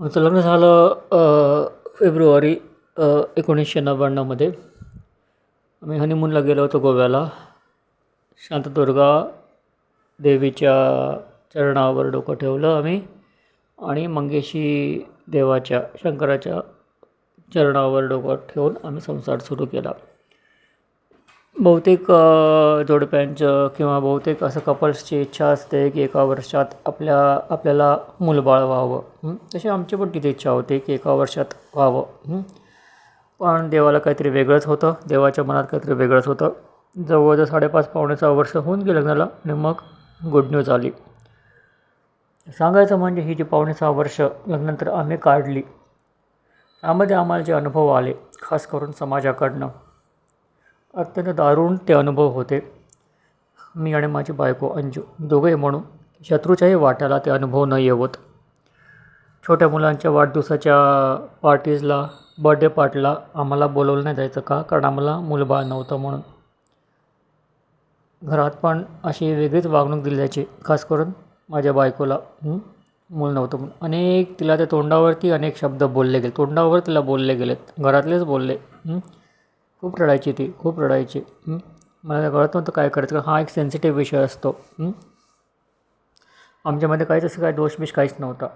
आमचं लग्न झालं फेब्रुवारी एकोणीसशे नव्याण्णवमध्ये. आम्ही हनीमूनला गेलो होतो गोव्याला. शांतदुर्गा देवीच्या चरणावर डोकं ठेवलं आम्ही आणि मंगेशी देवाच्या शंकराच्या चरणावर डोकं ठेवून आम्ही संसार सुरू केला. बहुतेक जोडप्यांचं किंवा बहुतेक असं कपल्सची इच्छा असते की एका वर्षात आपल्या आपल्याला मूलबाळ व्हावं. तशी आमची पण तिथे इच्छा होती की एका वर्षात व्हावं. पण देवाला काहीतरी वेगळंच होतं. देवाच्या मनात काहीतरी वेगळंच होतं. जवळजवळ साडेपाच पावणे सहा वर्ष होऊन गेलं लग्नाला आणि मग गुड न्यूज आली. सांगायचं म्हणजे ही जी पावणे सहा वर्ष लग्नानंतर आम्ही काढली त्यामध्ये आम्हाला जे अनुभव आले खास करून समाजाकडनं अत्यंत दारुण ते अनुभव होते. मी आणि माझी बायको अंजू दोघंही म्हणून शत्रूच्याही वाट्याला ते अनुभव न येवत. छोट्या मुलांच्या वाढदिवसाच्या पार्टीजला बर्थडे पार्टीला आम्हाला बोलवलं नाही जायचं का? कारण आम्हाला मुलबाळ नव्हतं म्हणून. घरात पण अशी वेगळीच वागणूक दिली जायची. खास करून माझ्या बायकोला मूल नव्हतं म्हणून. अनेक तिला त्या तोंडावरती अनेक शब्द बोलले गेले. तोंडावर तिला बोलले गेलेत. घरातलेच बोलले खूप रडायची ती खूप रडायची. मला कळत नव्हतं काय करायचं हा एक सेन्सिटिव्ह विषय असतो. आमच्यामध्ये काहीच असं काय दोषबिष काहीच नव्हता.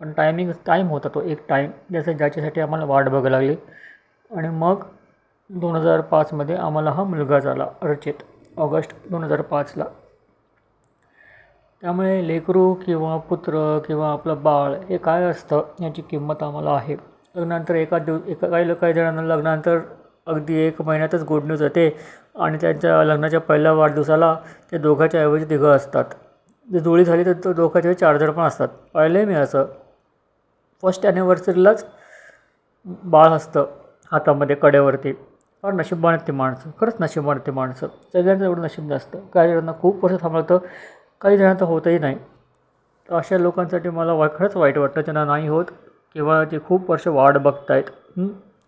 पण टायमिंग टाईम होता तो एक टाईम ज्याचं ज्याच्यासाठी आम्हाला वाट बघायला लागली. आणि मग दोन हजार पाचमध्ये आम्हाला हा मुलगा झाला रचित ऑगस्ट दोन हजार पाचला. त्यामुळे लेकरू किंवा पुत्र किंवा आपलं बाळ हे काय असतं याची किंमत आम्हाला आहे. लग्नानंतर एका दिव एका काही काही जणांना लग्नानंतर अगदी एक महिन्यातच गुड न्यूज येते आणि त्यांच्या लग्नाच्या पहिल्या वाढदिवसाला ते दोघाच्या ऐवजी तिघं असतात. जर जुळी झाली तर तो दोघाच्या चार जण पण असतात. पाहिलं आहे मी असं. फर्स्ट ॲनिव्हर्सरीलाच बाळ असतं हातामध्ये कडेवरती. फार नशीबवान ती माणसं. खरंच नशीबवान ती माणसं. सगळ्यांचं एवढं नशीब नसतं काही जणांना खूप वर्ष थांबलं काही जणांना होतही नाही. तर अशा लोकांसाठी मला वा खरंच वाईट वाटतं ज्यांना नाही होत किंवा ते खूप वर्ष वाट बघतायत.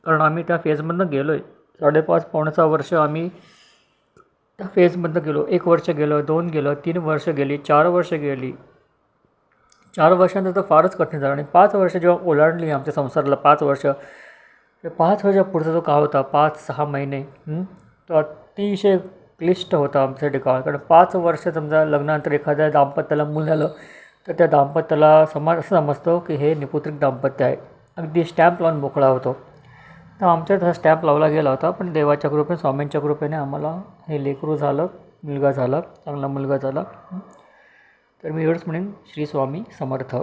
कारण आम्ही त्या फेजमधनं गेलो आहे साडेपाच पावणे वर्ष आम्ही त्या फेजमधनं गेलो. एक वर्ष गेलो दोन गेलं तीन वर्ष गेली चार वर्ष गेली. चार वर्षानंतर तर फारच कठीण झालं. आणि पाच वर्ष जेव्हा ओलांडली आमच्या संसाराला पाच वर्ष ते पाच वर्षा पुढचा जो काळ होता पाच सहा महिने तो अतिशय क्लिष्ट होता आमच्यासाठी काळ. कारण पाच वर्ष समजा लग्नानंतर एखाद्या दाम्पत्याला मूल झालं तर त्या दाम्पत्याला समाज असं समजतो की हे निपुत्रिक दाम्पत्य आहे. अगदी स्टॅम्प लावून मोकळा होतो. तर आमच्या तसा स्टॅम्प लावला गेला होता पण देवाच्या कृपेने स्वामींच्या कृपेने आम्हाला हे लेकरू झालं मुलगा झाला चांगला मुलगा झाला. तर मी एवढंच म्हणेन श्री स्वामी समर्थ.